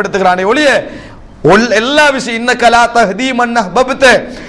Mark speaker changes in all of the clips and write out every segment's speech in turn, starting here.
Speaker 1: படுத்துகிறானே ஒழிய ஒல்- எல்லா விஷயம் இன்ன கலா தஹதி மன்ன அஹ்பப்த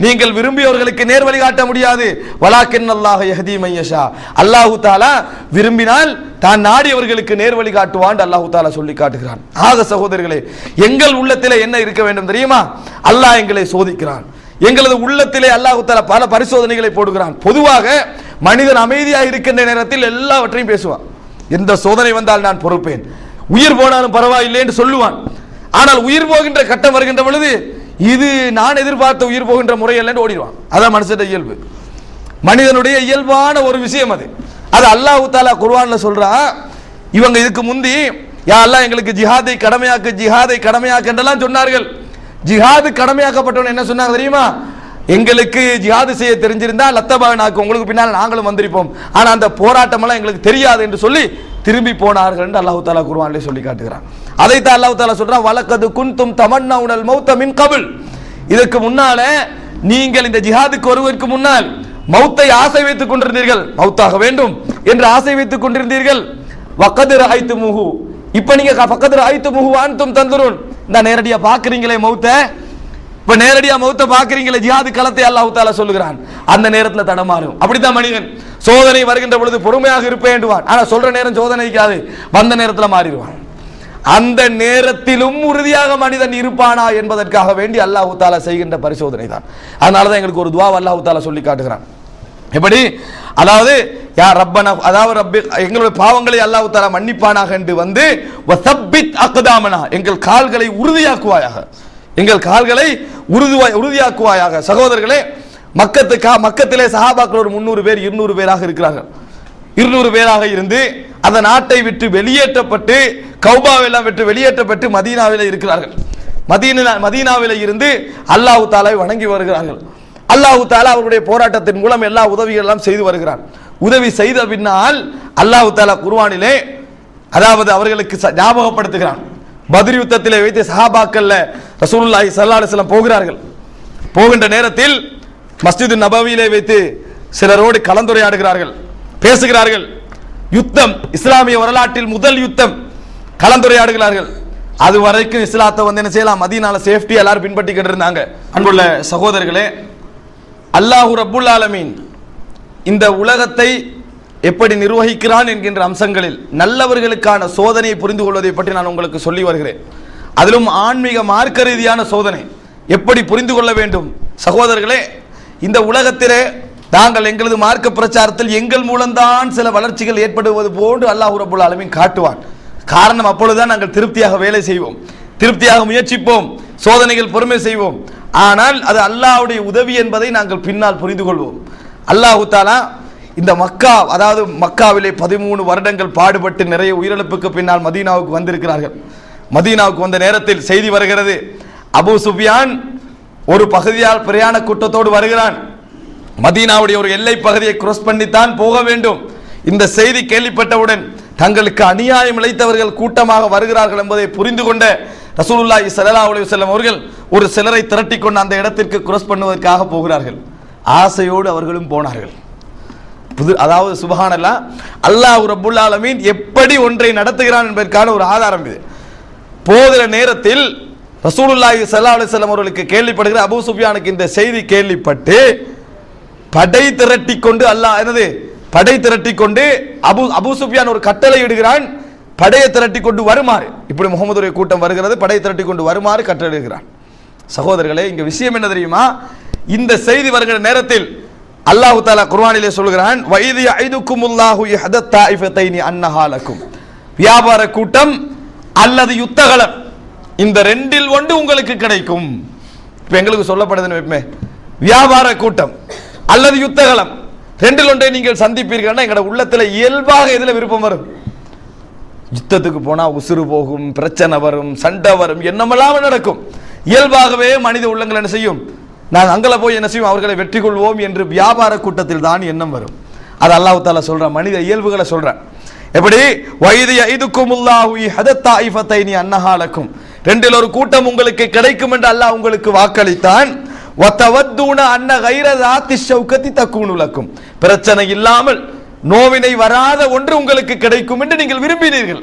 Speaker 1: நீங்கள் விரும்பியவர்களுக்கு நேர் வழிகாட்ட முடியாது. வலாக்கின் அல்லாஹ் யஹ்தி மையஷா அல்லாஹு தாலா விரும்பினால் தான் நாடியவர்களுக்கு நேர் வழி காட்டுவான் அல்லாஹு தாலா சொல்லி காட்டுகிறான். ஆக சகோதரர்களே எங்கள் உள்ளத்திலே என்ன இருக்க வேண்டும் தெரியுமா? அல்லாஹ் எங்களை சோதிக்கிறான். எங்களது உள்ளத்திலே அல்லாஹு தாலா பல பரிசோதனைகளை போடுகிறான். பொதுவாக மனிதன் அமைதியாக இருக்கின்ற நேரத்தில் எல்லாவற்றையும் பேசுவான். எந்த சோதனை வந்தால் நான் பொறுப்பேன். உயிர் போனாலும் பரவாயில்லை என்று சொல்லுவான். ஆனால் உயிர் போகின்ற கட்டம் வருகின்ற பொழுது இது நான் எதிர்பார்த்த உயிர் போகின்ற முறை அல்ல ஓடிடுவான். அதான் மனுஷன் இயல்பு. மனிதனுடைய இயல்பான ஒரு விஷயம் அது. அது அல்லாஹ் தாலா குர்வான்ல சொல்றான் இவங்க இதுக்கு முந்தி யா அல்லா எங்களுக்கு ஜிஹாதை கடமையாக்கு ஜிஹாதை கடமையாக்கு என்றெல்லாம் சொன்னார்கள். ஜிஹாது கடமையாக்கப்பட்டவன் என்ன சொன்னாங்க தெரியுமா? எங்களுக்கு ஜிஹாது செய்ய தெரிஞ்சிருந்தா லத்தபானாக்கு உங்களுக்கு பின்னால் நாங்களும் வந்திருப்போம். ஆனா அந்த போராட்டம் எல்லாம் எங்களுக்கு தெரியாது என்று சொல்லி திரும்பி போனார்கள் என்று அல்லாஹு தாலா குருவானிலே சொல்லி காட்டுகிறான். அதைத்தான் அல்லாஹு தாலா சொல்றான் வழக்கது குன்தும் தமன்னா உடல் மௌத்த மின் கபில். இதுக்கு முன்னால நீங்கள் இந்த ஜிஹாதுக்கு வருவதற்கு முன்னால் மௌத்தை ஆசை வைத்துக் கொண்டிருந்தீர்கள். மௌத்தாக வேண்டும் என்று ஆசை வைத்துக் கொண்டிருந்தீர்கள். வக்கது ராய்த்து முகு இப்ப நீங்க பக்கத்து ராய்த்து முகு வான்தும் தந்துரும் இந்த நேரடியா பாக்குறீங்களே மௌத்தை. இப்ப நேரடியா மௌத்த பாக்குறீங்களே ஜிஹாது களத்தை அல்லாஹு தாலா சொல்லுகிறான். அந்த நேரத்துல தடமாறும் அப்படித்தான் மனிதன். சோதனை வருகின்ற பொழுது பொறுமையாக இருப்பேன்டுவான் ஆனா சொல்ற நேரம் சோதனைக்காது வந்த நேரத்துல மாறிடுவான். அந்த நேரத்திலும் உறுதியாக மனிதன் இருப்பானா என்பதற்காக வேண்டி அல்லாஹ் தாலா செய்கின்ற பரிசோதனை தான் அதனாலதான் எங்களுக்கு ஒரு துவா அல்லாஹ் தாலா சொல்லி காட்டுகிறான். எப்படி? அதாவது யா ரப்பனா அதாவது ரப்பி எங்களுடைய பாவங்களை அல்லாஹ் தாலா மன்னிப்பானாக என்று வந்து வசப்பித் அக்தாமனா எங்கள் கால்களை உறுதியாக்குவாயாக. எங்கள் கால்களை உறுதிவாய் உறுதியாக்குவாயாக. சகோதரர்களே மக்கத்துக்கா மக்கத்திலே சஹாபாக்கள் ஒரு முந்நூறு பேர் இருநூறு பேராக இருக்கிறார்கள். இருநூறு பேராக இருந்து அந்த நாட்டை விட்டு வெளியேற்றப்பட்டு கௌபாவெல்லாம் விட்டு வெளியேற்றப்பட்டு மதீனாவில் இருக்கிறார்கள். மதீனா மதீனாவில் இருந்து அல்லாஹு தாலாவை வணங்கி வருகிறார்கள். அல்லாஹு தாலா அவருடைய போராட்டத்தின் மூலம் எல்லா உதவிகள் எல்லாம் செய்து வருகிறார். உதவி செய்த பின்னால் அல்லாஹு தாலா குர்வானிலே அதாவது அவர்களுக்கு ச- ஞாபகப்படுத்துகிறான். பத்ர் யுத்தத்திலே வைத்து சஹாபாக்கள்ல ரசூலுல்லாஹி ஸல்லல்லாஹு அலைஹி போகிறார்கள். போகின்ற நேரத்தில் மஸ்ஜிது நபவியிலே வைத்து சிலரோடு கலந்துரையாடுகிறார்கள். பேசுகிறார்கள். யுத்தம் இஸ்லாமிய வரலாற்றில் முதல் யுத்தம். கலந்துரையாடுகிறார்கள். அது வரைக்கும் இஸ்லாத்தை வந்து என்ன செய்யலாம்? மதீனால சேஃப்டி எல்லாரும் பின்பற்றிக்கிட்டு இருந்தாங்க அன்புள்ள சகோதரர்களே அல்லாஹு ரப்புல் ஆலமீன் இந்த உலகத்தை எப்படி நிர்வகிக்கிறான் என்கின்ற அம்சங்களில் நல்லவர்களுக்கான சோதனையை புரிந்து கொள்வதை பற்றி நான் உங்களுக்கு சொல்லி வருகிறேன். அதிலும் ஆன்மீக மார்க்க ரீதியான சோதனை. எப்படி புரிந்து கொள்ள வேண்டும்? சகோதரர்களே இந்த உலகத்திலே நாங்கள் எங்களது மார்க்க பிரச்சாரத்தில் எங்கள் மூலம்தான் சில வளர்ச்சிகள் ஏற்படுவது போன்று அல்லாஹ் ரப்புல் ஆலமீன் காட்டுவான். காரணம் அப்பொழுதுதான் நாங்கள் திருப்தியாக வேலை செய்வோம். திருப்தியாக முயற்சிப்போம். சோதனைகள் பொறுமை செய்வோம். ஆனால் அது அல்லாஹ்வுடைய உதவி என்பதை நாங்கள் பின்னால் புரிந்து கொள்வோம். அல்லாஹு தாலா இந்த மக்கா அதாவது மக்காவிலே பதிமூணு வருடங்கள் பாடுபட்டு நிறைய உயிரிழப்புக்கு பின்னால் மதீனாவுக்கு வந்திருக்கிறார்கள். மதீனாவுக்கு வந்த நேரத்தில் செய்தி வருகிறது. அபு சுஃபியான் ஒரு பகுதியால் பிரயாண கூட்டத்தோடு வருகிறான். மதீனாவுடைய ஒரு எல்லை பகுதியை கிராஸ் பண்ணித்தான் போக வேண்டும். இந்த செய்தி கேள்விப்பட்டவுடன் தங்களுக்கு அநியாயம் இழைத்தவர்கள் கூட்டமாக வருகிறார்கள் என்பதை புரிந்து கொண்ட ரசூலுல்லாஹி ஸல்லல்லாஹு அலைஹி வஸல்லம் அவர்கள் ஒரு சிலரை திரட்டி கொண்டு அந்த இடத்திற்கு கிராஸ் பண்ணுவதற்காக போகிறார்கள். ஆசையோடு அவர்களும் போனார்கள். புது அதாவது சுபஹானல்லா அல்லாஹ் ரப்புல் ஆலமீன் எப்படி ஒன்றை நடத்துகிறான் என்பதற்கான ஒரு ஆதாரம் இது. போகிற நேரத்தில் ரசூலுல்லாஹி சல்லா அலைஹி வஸல்லம் அவர்களுக்கு கேள்விப்படுகிற அபு சுஃபியானுக்கு இந்த செய்தி கேள்விப்பட்டு படை திரட்டி கொண்டு அல்லாஹ் என்னது? படை திரட்டி கொண்டு அபு அபு சுஃபியான் ஒரு கட்டளை இடுகிறான் படையை திரட்டி கொண்டு வருமாறு. இப்படி முகமதுடைய கூட்டம் வருகிறது படையை திரட்டி கொண்டு வருமாறு கட்டளையிடுகிறான் சகோதரர்களே இங்க விஷயம் என்ன தெரியுமா? இந்த செய்தி வருகிற நேரத்தில் அல்லாஹு தாலா குர்வானிலே சொல்கிறான் வைதி ஐதுக்குமுல்லாஹு யஹதத் அன்னஹாலக்கும் வியாபார கூட்டம் அல்லது யுத்தகலம். இந்த ரெண்டில் ஒன்று உங்களுக்கு கிடைக்கும். இப்போ எங்களுக்கு சொல்லப்படுதுன்னு வைப்பமே? வியாபார கூட்டம் அல்லது யுத்தகலம். ரெண்டில் ஒன்றை நீங்கள் சந்திப்பீர்கள்னா எங்களோட உள்ளத்தில் இயல்பாக எதில் விருப்பம் வரும்? யுத்தத்துக்கு போனால் உசுறு போகும் பிரச்சனை வரும் சண்டை வரும் என்னமெல்லாம் நடக்கும். இயல்பாகவே மனித உள்ளங்கள் என்ன செய்யும்? நான் அங்கே போய் என்ன செய்யும்? அவர்களை வெற்றி கொள்வோம் என்று வியாபார கூட்டத்தில் தான் எண்ணம் வரும். அது அல்லாஹ் தாலா மனித இயல்புகளை சொல்கிறேன் எப்படி? வைதி ஐதுக்குமுல்லாஹு ஹதத்தாயிஃபத்தைனி அன்னஹாலக்கும். ரெண்டில் ஒரு கூட்டம் உங்களுக்கு கிடைக்கும் என்று அல்லாஹ் உங்களுக்கு வாக்களித்தான். வத்தவத்தூன அன்ன கைர தாத்தி ஷௌகத்தி பிரச்சனை இல்லாமல் நோவினை வராத ஒன்று உங்களுக்கு கிடைக்கும் என்று நீங்கள் விரும்பினீர்கள்.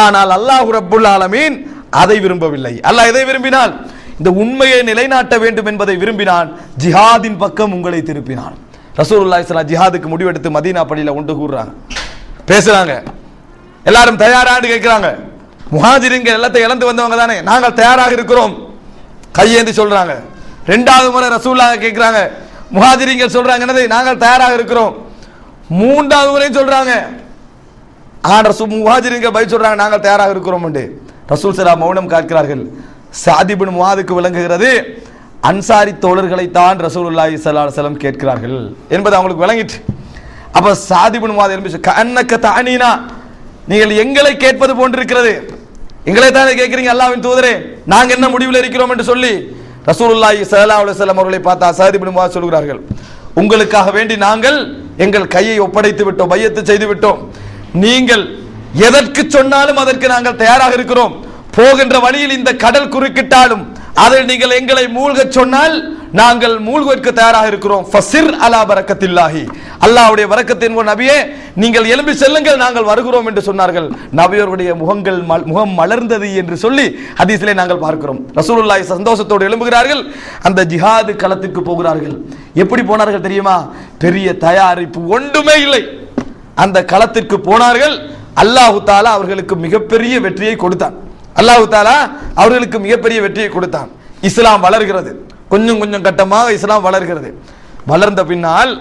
Speaker 1: ஆனால் அல்லாஹ் ரப்புல் ஆலமீன் அதை விரும்பவில்லை. அல்லாஹ் எதை விரும்பினால்? இந்த உண்மையை நிலைநாட்ட வேண்டும் என்பதை விரும்பினான். ஜிஹாதின் பக்கம் உங்களை திருப்பினான். ரசூல் ஜிஹாதுக்கு முடிவெடுத்து மதீனா பள்ளியில ஒன்று கூறுறாங்க. பேசுறாங்க. எல்லாரும் தயாரான்னு கேட்கிறாங்க முஹாஜிரின்கள் எல்லாத்தையும் இழந்து வந்தவங்க தானே. நாங்கள் தயாராக இருக்கிறோம். கையேந்தி சொல்றாங்க. ரெண்டாவது முறை ரசூல்லாக கேட்கிறாங்க முகாஜிரிங்க சொல்றாங்க என்னது? நாங்கள் தயாராக இருக்கிறோம். மூன்றாவது முறையும் சொல்றாங்க. ஆ ரசூ முஹாஜிரிங்க பை சொல்றாங்க நாங்கள் தயாராக இருக்கிறோம் என்று. ரசூல் சலா மௌனம் காக்கிறார்கள். சாதிபின் முவாதுக்கு விளங்குகிறது. அன்சாரி தோழர்களைத்தான் ரசூல் ரசூலுல்லாஹி ஸல்லல்லாஹு அலைஹி கேட்கிறார்கள் என்பது அவங்களுக்கு விளங்கிட்டு. அப்ப சாதிபின் முவாது எலும்பிச்சு கண்ணக்க தானினா நீங்கள் எங்களை கேட்பது போன்றிருக்கிறது. எங்களை தானே கேட்கிறீங்க அல்லாவின் தூதரே. நாங்க என்ன முடிவில் இருக்கிறோம் என்று சொல்லி ரசூலுல்லாஹி ஸல்லல்லாஹு அலைஹி வஸல்லம் அவர்களை பார்த்தா சாதிபின் முவாது சொல்கிறார்கள். உங்களுக்காக வேண்டி நாங்கள் எங்கள் கையை ஒப்படைத்து விட்டோம் பையத்து செய்து விட்டோம். நீங்கள் எதற்கு சொன்னாலும் அதற்கு நாங்கள் தயாராக இருக்கிறோம். போகின்ற வழியில் இந்த கடல் குறுக்கிட்டாலும் அதில் நீங்கள் எங்களை மூழ்கச் சொன்னால் நாங்கள் மூழ்குவதற்கு தயாராக இருக்கிறோம். ஃபசிர் அலா பரக்கத்தில்லாஹி. அல்லாஹ்வுடைய வரக்கத்தின் முன் நபியே நீங்கள் எழும்பி செல்லுங்கள் நாங்கள் வருகிறோம் என்று சொன்னார்கள். நபியோருடைய முகங்கள் மல்- முகம் மலர்ந்தது என்று சொல்லி ஹதீஸிலே நாங்கள் பார்க்கிறோம். ரசூலுல்லாய் சந்தோஷத்தோடு எழும்புகிறார்கள் அந்த ஜிஹாது களத்துக்கு போகிறார்கள். எப்படி போனார்கள் தெரியுமா? பெரிய தயாரிப்பு ஒன்றுமே இல்லை. அந்த களத்திற்கு போனார்கள் அல்லாஹு தாலா அவர்களுக்கு மிகப்பெரிய வெற்றியை கொடுத்தான். அல்லாஹு தாலா அவர்களுக்கு மிகப்பெரிய வெற்றியை கொடுத்தான். இஸ்லாம் வளர்கிறது. கொஞ்சம் கொஞ்சம் கட்டமாக இஸ்லாம் வளர்கிறது. வளர்ந்த பின்னால்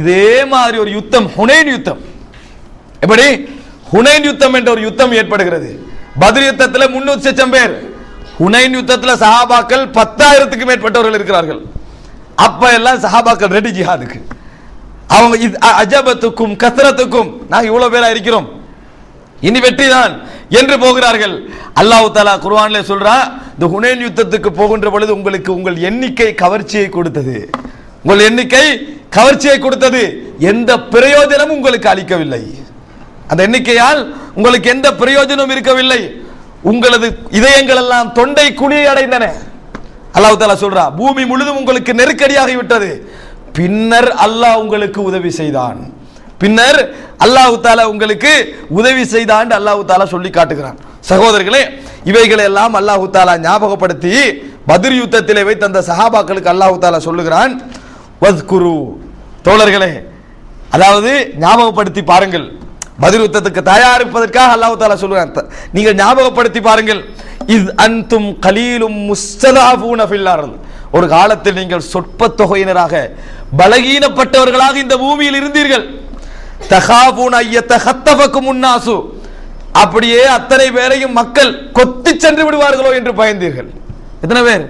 Speaker 1: இதே மாதிரி ஒரு யுத்தம் ஹுனைன் யுத்தம். எப்படி? ஹுனைன் யுத்தம் என்ற ஒரு யுத்தம் ஏற்படுகிறது. பத்ர் யுத்தத்தில் முன்னூறு லட்சம் பேர். ஹுனைன் யுத்தத்தில் சஹாபாக்கள் பத்தாயிரத்துக்கு மேற்பட்டவர்கள் இருக்கிறார்கள். அப்ப எல்லாம் சஹாபாக்கள் ரெடி ஜிஹாதுக்கு அவங்க அஜபத்துக்கும் கத்திரத்துக்கும் நாங்கள் இவ்வளோ பேராக இருக்கிறோம். இனி வெற்றிதான் என்று போகிறார்கள். அல்லாஹ் தாலா குர்வான்ல சொல்றா இந்த ஹுனேன் யுத்தத்துக்கு போகின்ற பொழுது உங்களுக்கு உங்கள் எண்ணிக்கை கவர்ச்சியை கொடுத்தது. உங்கள் எண்ணிக்கை கவர்ச்சியை கொடுத்தது. எந்த பிரயோஜனமும் உங்களுக்கு அளிக்கவில்லை. அந்த எண்ணிக்கையால் உங்களுக்கு எந்த பிரயோஜனமும் இருக்கவில்லை. உங்களது இதயங்கள் எல்லாம் தொண்டை குழியை அடைந்தன. அல்லாஹ் தாலா சொல்றா பூமி முழுதும் உங்களுக்கு நெருக்கடியாகி விட்டது. பின்னர் அல்லாஹ் உங்களுக்கு உதவி செய்தான். பின்னர் அல்லாஹு தாலா உங்களுக்கு உதவி செய்தாண்டு அல்லாஹு தாலா சொல்லி காட்டுகிறான். சகோதரர்களே இவைகளை எல்லாம் அல்லாஹு தாலா ஞாபகப்படுத்தி பதிர் யுத்தத்திலே வைத்த அந்த சஹாபாக்களுக்கு அல்லாஹு தாலா சொல்லுகிறான் வத்குரு தோழர்களே அதாவது ஞாபகப்படுத்தி பாருங்கள். பதில் யுத்தத்துக்கு தயாரிப்பதற்காக அல்லாஹு தாலா சொல்லுகிறான். நீங்கள் ஞாபகப்படுத்தி பாருங்கள். இது அன்தும் கலீலும் முஸ்ததாபூன ஃபில்லாரல் ஒரு காலத்தில் நீங்கள் சொற்ப தொகையினராக பலகீனப்பட்டவர்களாக இந்த பூமியில் இருந்தீர்கள். தகாபூன ஐயத்த ஹத்தபக்கும் முன்னாசு அப்படியே அத்தனை பேரையும் மக்கள் கொத்தி சென்று விடுவார்களோ என்று பயந்தீர்கள். எத்தனை பேர்?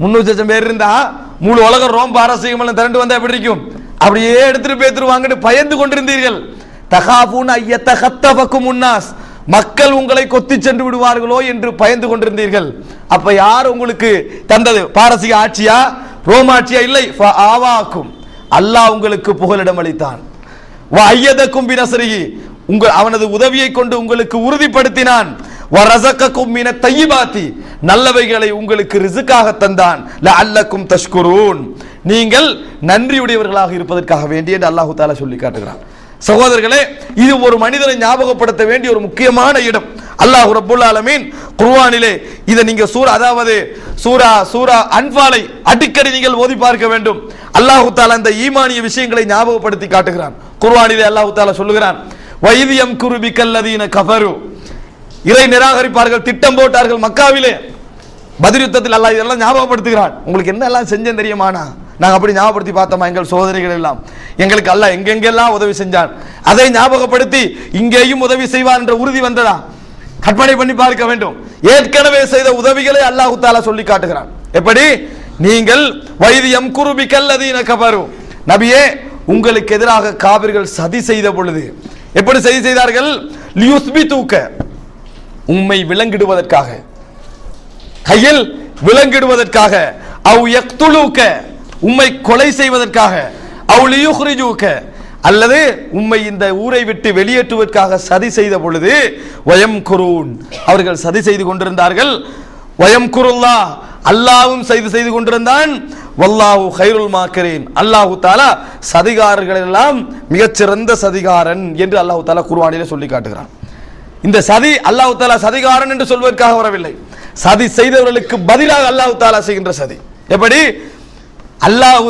Speaker 1: முன்னூறு லட்சம் பேர் இருந்தா முழு உலகம் ரோம் பாரசீகம் திரண்டு வந்தா எப்படி இருக்கும்? அப்படியே எடுத்துட்டு பேத்துருவாங்கன்னு பயந்து கொண்டிருந்தீர்கள். தகாபூன் ஐயத்த ஹத்தபக்கும் முன்னாஸ் மக்கள் உங்களை கொத்தி சென்று விடுவார்களோ என்று பயந்து கொண்டிருந்தீர்கள். அப்ப யார் உங்களுக்கு தந்தது? பாரசீக ஆட்சியா? ரோம் ஆட்சியா? இல்லை. ஆவாக்கும். அல்லாஹ் உங்களுக்கு புகலிடம் அளித்தான். ஐயதக்கும் பினசரிகி உங்கள் அவனது உதவியை கொண்டு உங்களுக்கு உறுதிப்படுத்தினான். வரசக்கக்கும் மின தையிபாத்தி. நல்லவைகளை உங்களுக்கு ரிசுக்காக தந்தான். அல்லக்கும் தஷ்குரூன். நீங்கள் நன்றியுடையவர்களாக இருப்பதற்காக வேண்டிய என்று அல்லாஹு தாலா சொல்லி காட்டுகிறான். சகோதரர்களே இது ஒரு மனிதனை ஞாபகப்படுத்த வேண்டிய ஒரு முக்கியமான இடம். அல்லாஹ் ரபுல் ஆலமீன் குர்வானிலே இதை நீங்க சூரா அதாவது சூரா சூரா அன்பாலை அடிக்கடி நீங்கள் ஓதி பார்க்க வேண்டும். அல்லாஹு தாலா இந்த ஈமானிய விஷயங்களை ஞாபகப்படுத்தி காட்டுகிறான். குர்ஆனிலே அல்லாஹு தாலா சொல்லுகிறான் வைத்தியம் குருபி கல்லதீன கஃபரு. இறை நிராகரிப்பார்கள் திட்டம் போட்டார்கள் மக்காவிலே. பதில் யுத்தத்தில் அல்லாஹ் இதெல்லாம் ஞாபகப்படுத்துகிறான். உங்களுக்கு என்ன எல்லாம் செஞ்சேன் தெரியுமானா நாங்கள் அப்படி ஞாபகப்படுத்தி பார்த்தோமா? எங்கள் சோதனைகள் எல்லாம். எங்களுக்கு அல்ல எங்கெங்கெல்லாம் உதவி செஞ்சான்? அதை ஞாபகப்படுத்தி இங்கேயும் உதவி செய்வான் என்ற உறுதி வந்ததா? கற்பனை பண்ணி பார்க்க வேண்டும். ஏற்கனவே செய்த உதவிகளை அல்லாஹு தாலா சொல்லி காட்டுகிறான். எப்படி? நீங்கள் வைத்தியம் குருபி கல்லதீன கபரு நபியே உங்களுக்கு எதிராக காவிர்கள் சதி செய்த பொழுது எப்படி சதி செய்தார்கள்? லியுஸ்பி தூக்க உம்மை விலங்கிடுவதற்காக. கையில் விலங்கிடுவதற்காக. அவ் யக்துலூக்க. உம்மை கொலை செய்வதற்காக. அவ் லியுஹ்ரிஜூக்க. அல்லது உம்மை இந்த ஊரை விட்டு வெளியேற்றுவதற்காக சதி செய்த பொழுது வயம் குரூன். அவர்கள் சதி செய்து கொண்டிருந்தார்கள். வயம் குருல்லா. அல்லாவும் செய்து செய்து கொண்டிருந்தான். வல்லாஹு ஹைருல் மாக்கரீன். அல்லாஹு தாலா சதிகாரர்கள் எல்லாம் மிகச்சிறந்த சதிகாரன் என்று அல்லாஹு தாலா குர்வானிலே சொல்லி காட்டுகிறான். இந்த சதி அல்லாஹு தாலா சதிகாரன் என்று சொல்வதற்காக வரவில்லை. சதி செய்தவர்களுக்கு பதிலாக அல்லாஹு தாலா செய்கின்ற சதி. எப்படி? அல்லாஹ்